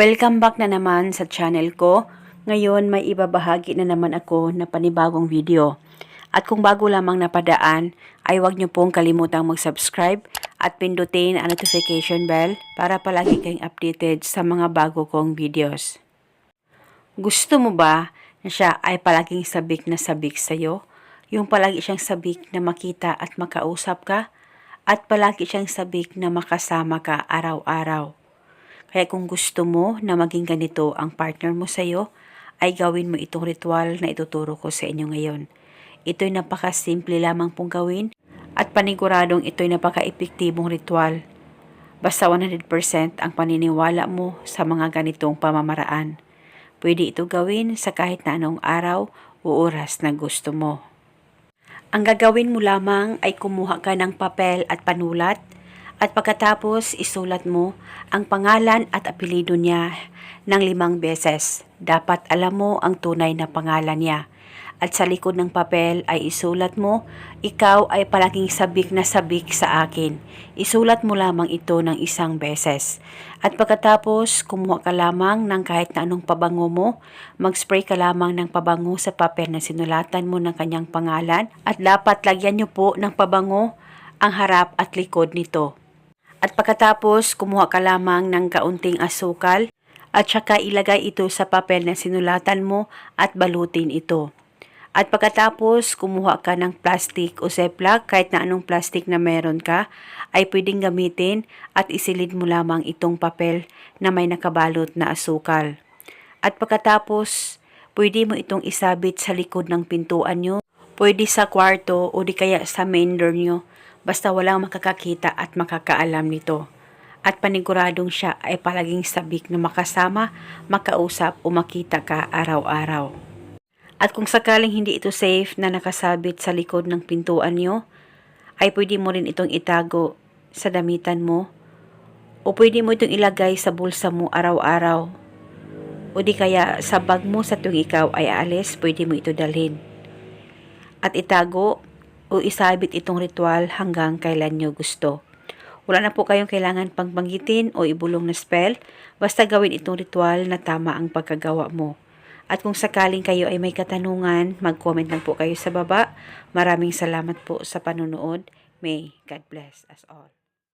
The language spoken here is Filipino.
Welcome back na naman sa channel ko. Ngayon may ibabahagi na naman ako na panibagong video. At kung bago lamang napadaan, ay huwag niyo pong kalimutang mag-subscribe at pindutin ang notification bell para palagi kayong updated sa mga bago kong videos. Gusto mo ba na siya ay palaging sabik na sabik sa'yo? Yung palagi siyang sabik na makita at makausap ka? At palagi siyang sabik na makasama ka araw-araw? Kaya kung gusto mo na maging ganito ang partner mo sa'yo, ay gawin mo itong ritual na ituturo ko sa inyo ngayon. Ito'y napakasimple lamang pong gawin at paniguradong ito'y napaka-epektibong ritual. Basta 100% ang paniniwala mo sa mga ganitong pamamaraan. Pwede ito gawin sa kahit na anong araw o oras na gusto mo. Ang gagawin mo lamang ay kumuha ka ng papel at panulat at pagkatapos isulat mo ang pangalan at apelido niya ng limang beses. Dapat alam mo ang tunay na pangalan niya. At sa likod ng papel ay isulat mo, ikaw ay palaging sabik na sabik sa akin. Isulat mo lamang ito ng isang beses. At pagkatapos, kumuha ka lamang ng kahit na anong pabango mo, mag-spray ka lamang ng pabango sa papel na sinulatan mo ng kanyang pangalan at dapat lagyan niyo po ng pabango ang harap at likod nito. At pagkatapos, kumuha ka lamang ng kaunting asukal at saka ilagay ito sa papel na sinulatan mo at balutin ito. At pagkatapos, kumuha ka ng plastic o ziploc, kahit na anong plastic na meron ka, ay pwedeng gamitin at isilid mo lamang itong papel na may nakabalot na asukal. At pagkatapos, pwede mo itong isabit sa likod ng pintuan nyo, pwede sa kwarto o di kaya sa main door nyo, basta walang makakakita at makakaalam nito. At paniguradong siya ay palaging sabik na makasama, makausap o makita ka araw-araw. At kung sakaling hindi ito safe na nakasabit sa likod ng pintuan nyo, ay pwede mo rin itong itago sa damitan mo o pwede mo itong ilagay sa bulsa mo araw-araw o di kaya sa bag mo sa tuwing ikaw ay aalis, pwede mo ito dalhin. At itago o isabit itong ritual hanggang kailan nyo gusto. Wala na po kayong kailangan pangbanggitin o ibulong na spell, basta gawin itong ritual na tama ang pagkagawa mo. At kung sakaling kayo ay may katanungan, mag-comment lang po kayo sa baba. Maraming salamat po sa panunood. May God bless us all.